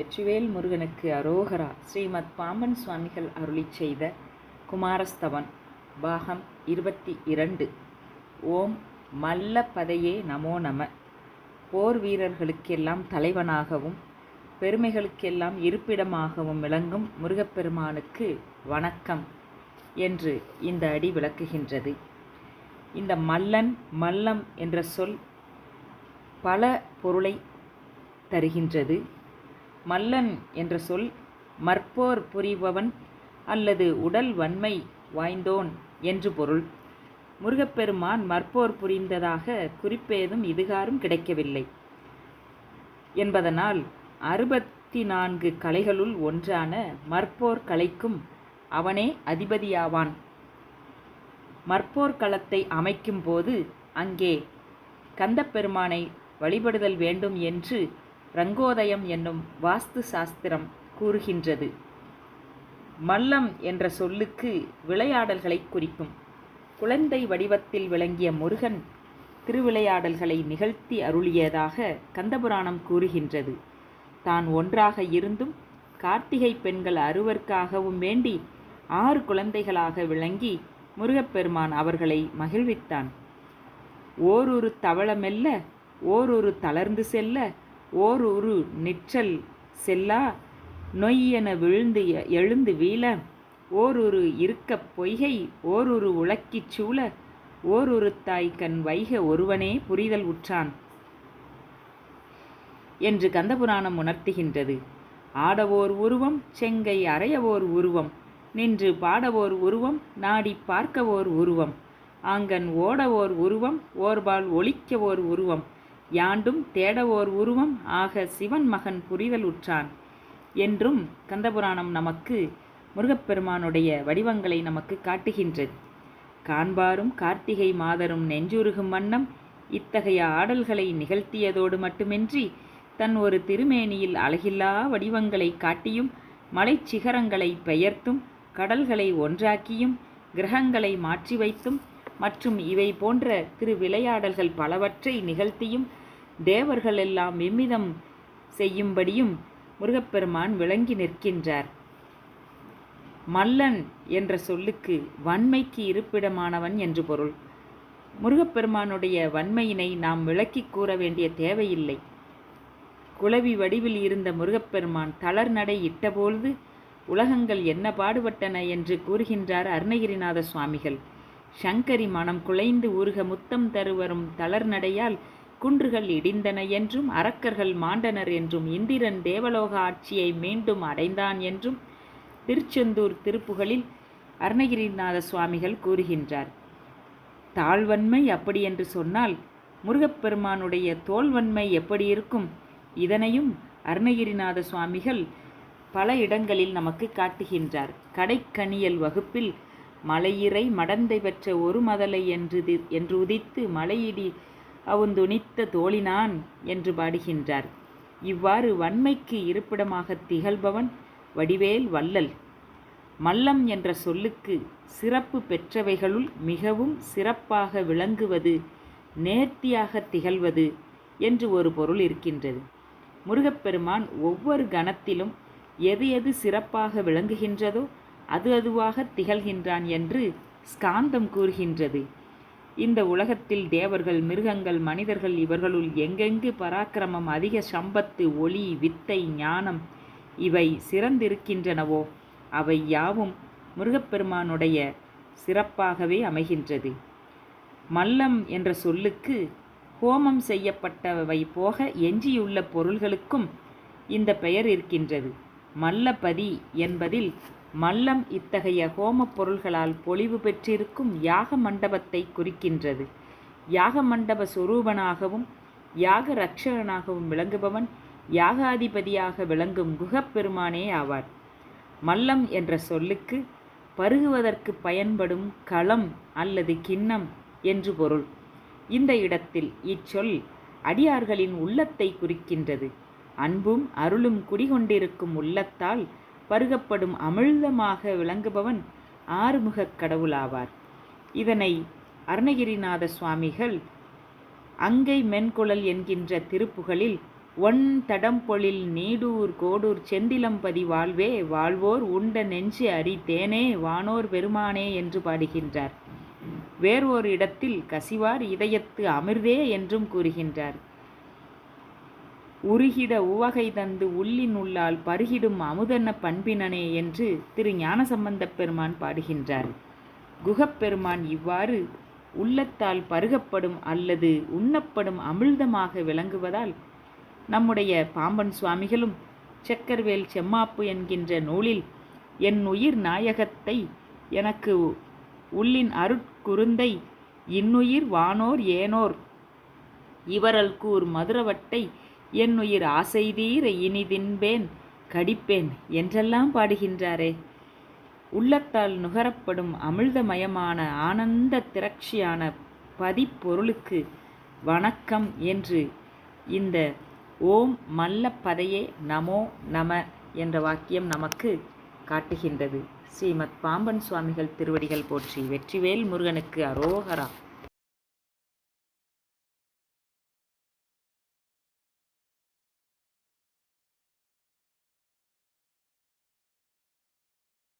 வெற்றிவேல் முருகனுக்கு அரோகரா. ஸ்ரீமத் பாம்பன் சுவாமிகள் அருளிச் செய்த குமாரஸ்தவன் பாகம் இருபத்தி இரண்டு. ஓம் மல்ல பதையே நமோ நம. போர் வீரர்களுக்கெல்லாம் தலைவனாகவும் பெருமைகளுக்கெல்லாம் இருப்பிடமாகவும் விளங்கும் முருகப்பெருமானுக்கு வணக்கம் என்று இந்த அடி விளக்குகின்றது. இந்த மல்லன் மல்லம் என்ற சொல் பல பொருளை தருகின்றது. மல்லன் என்ற சொல் மற்போர் புரிபவன் அல்லது உடல் வன்மை வாய்ந்தோன் என்று பொருள். முருகப்பெருமான் மற்போர் புரிந்ததாக குறிப்பேதும் இதுகாரும் கிடைக்கவில்லை. என்பதனால் அறுபத்தி நான்கு கலைகளுள் ஒன்றான மற்போர் கலைக்கும் அவனே அதிபதியாவான். மற்போர் களத்தை அமைக்கும் போது அங்கே கந்தப்பெருமானை வழிபடுதல் வேண்டும் என்று ரங்கோதயம் என்னும் வாஸ்து சாஸ்திரம் கூறுகின்றது. மல்லம் என்ற சொல்லுக்கு விளையாடல்களை குறிக்கும். குழந்தை வடிவத்தில் விளங்கிய முருகன் திருவிளையாடல்களை நிகழ்த்தி அருளியதாக கந்தபுராணம் கூறுகின்றது. தான் ஒன்றாக இருந்தும் கார்த்திகை பெண்கள் அறுவர்க்காகவும் வேண்டி ஆறு குழந்தைகளாக விளங்கி முருகப்பெருமான் அவர்களை மகிழ்வித்தான். ஓரொரு தவளமெல்ல ஓரொரு தளர்ந்து செல்ல ஓர் ஒரு நிற்றல் செல்லா? நொய்யென விழுந்து எழுந்து வீழ? ஓரொரு இருக்கப் பொய்கை ஓரொரு உழக்கிச் சூழ? ஓரொரு தாய் கண் வைக ஒருவனே புரிதல் உற்றான். என்று கந்தபுராணம் உணர்த்துகின்றது. ஆடவோர் உருவம் செங்கை அறையவோர் உருவம் நின்று பாடவோர் உருவம் நாடி பார்க்கவோர் உருவம். ஆங்கன் ஓடவோர் உருவம் ஓர்பால் ஒழிக்கவோர் உருவம். யாண்டும் தேடவோர் உருவம் ஆக சிவன் மகன் புரிதல் உற்றான். என்றும் கந்தபுராணம் நமக்கு முருகப்பெருமானுடைய வடிவங்களை நமக்கு காட்டுகின்றது. காண்பாரும் கார்த்திகை மாதரும் நெஞ்சுருகும் வண்ணம் இத்தகைய ஆடல்களை நிகழ்த்தியதோடு மட்டுமின்றி தன் ஒரு திருமேனியில் அழகில்லா வடிவங்களை காட்டியும் மலைச்சிகரங்களை பெயர்த்தும் கடல்களை ஒன்றாக்கியும் கிரகங்களை மாற்றி வைத்தும் மற்றும் இவை போன்ற திரு விளையாடல்கள் பலவற்றை நிகழ்த்தியும் தேவர்கள் எல்லாம் விம்மிதம் செய்யும்படியும் முருகப்பெருமான் விளங்கி நிற்கின்றார். மல்லன் என்ற சொல்லுக்கு வன்மைக்கு இருப்பிடமானவன் என்று பொருள். முருகப்பெருமானுடைய வன்மையினை நாம் விளக்கிக் கூற வேண்டிய தேவையில்லை. குளவி வடிவில் இருந்த முருகப்பெருமான் தளர் நடை இட்டபொழுது உலகங்கள் என்ன பாடுபட்டன என்று கூறுகின்றார் அருணகிரிநாத சுவாமிகள். சங்கரி மனம் குலைந்து உருக முத்தம் தருவரும் தளர் நடையால் குன்றுகள் இடிந்தன என்றும் அரக்கர்கள் மாண்டனர் என்றும் இந்திரன் தேவலோக ஆட்சியை மீண்டும் அடைந்தான் என்றும் திருச்செந்தூர் திருப்புகளில் அருணகிரிநாத சுவாமிகள் கூறுகின்றார். தாழ்வன்மை அப்படி என்று சொன்னால் முருகப்பெருமானுடைய தோல்வன்மை எப்படி இருக்கும்? இதனையும் அருணகிரிநாத சுவாமிகள் பல இடங்களில் நமக்கு காட்டுகின்றார். கடைக்கணியல் வகுப்பில் மலையிறை மடந்தை பெற்ற ஒரு மதலை என்று தி- என்று உதித்து மலையிடி அவுந்துணித்த தோழினான் என்று பாடுகின்றார். இவ்வாறு வன்மைக்கு இருப்பிடமாக திகழ்பவன் வடிவேல் வள்ளல். மல்லம் என்ற சொல்லுக்கு சிறப்பு பெற்றவைகளுள் மிகவும் சிறப்பாக விளங்குவது நேர்த்தியாக திகழ்வது என்று ஒரு பொருள் இருக்கின்றது. முருகப்பெருமான் ஒவ்வொரு கணத்திலும் எது எது சிறப்பாக விளங்குகின்றதோ அது அதுவாக திகழ்கின்றான் என்று ஸ்காந்தம் கூறுகின்றது. இந்த உலகத்தில் தேவர்கள் மிருகங்கள் மனிதர்கள் இவர்களுள் எங்கெங்கு பராக்கிரமம் அதிக சம்பத்து ஒளி வித்தை ஞானம் இவை சிறந்திருக்கின்றனவோ அவை யாவும் முருகப்பெருமானுடைய சிறப்பாகவே அமைகின்றது. மல்லம் என்ற சொல்லுக்கு ஹோமம் செய்யப்பட்டவை போக எஞ்சியுள்ள பொருள்களுக்கும் இந்த பெயர் இருக்கின்றது. மல்லபதி என்பதில் மல்லம் இத்தகைய ஹோமப் பொருள்களால் பொலிவு பெற்றிருக்கும் யாக மண்டபத்தை குறிக்கின்றது. யாக மண்டப சொரூபனாகவும் யாக ரட்சகனாகவும் விளங்குபவன் யாகாதிபதியாக விளங்கும் குகப்பெருமானே ஆவார். மல்லம் என்ற சொல்லுக்கு பருகுவதற்கு பயன்படும் களம் அல்லது கிண்ணம் என்று பொருள். இந்த இடத்தில் இச்சொல் அடியார்களின் உள்ளத்தை குறிக்கின்றது. அன்பும் அருளும் குடிகொண்டிருக்கும் உள்ளத்தால் பருகப்படும் அமிழ்தமாக விளங்குபவன் ஆறுமுகக் கடவுளாவார். இதனை அருணகிரிநாத சுவாமிகள் அங்கை மென்குழல் என்கின்ற திருப்புகளில் ஒன் தடம்பொழில் நீடூர் கோடூர் செந்திலம்பதி வாழ்வே வாழ்வோர் உண்ட நெஞ்சு அறி தேனே வானோர் பெருமானே என்று பாடுகின்றார். வேறொரு இடத்தில் கசிவார் இதயத்து அமிர்தே என்றும் கூறுகின்றார். உருகிட உவகை தந்து உள்ளின் உள்ளால் பருகிடும் அமுதன்ன பண்பினனே என்று திரு ஞானசம்பந்தப் பெருமான் பாடுகின்றார். குகப்பெருமான் இவ்வாறு உள்ளத்தால் பருகப்படும் அல்லது உண்ணப்படும் அமிழ்தமாக விளங்குவதால் நம்முடைய பாம்பன் சுவாமிகளும் செக்கர்வேல் செம்மாப்பு என்கின்ற நூலில் என் உயிர் நாயகத்தை எனக்கு உள்ளின் அருட்குருந்தை இன்னுயிர் வானோர் ஏனோர் இவரல் கூர் மதுரவட்டை என்னுயிர் ஆசைதீர இனிதின்பேன் கடிப்பேன் என்றெல்லாம் பாடுகின்றாரே. உள்ளத்தால் நுகரப்படும் அமிழ்தமயமான ஆனந்த திரட்சியான பதிப்பொருளுக்கு வணக்கம் என்று இந்த ஓம் மல்லப்பதையே நமோ நம என்ற வாக்கியம் நமக்கு காட்டுகின்றது. ஸ்ரீமத் பாம்பன் சுவாமிகள் திருவடிகள் போற்றி வெற்றிவேல் முருகனுக்கு அரோகரா.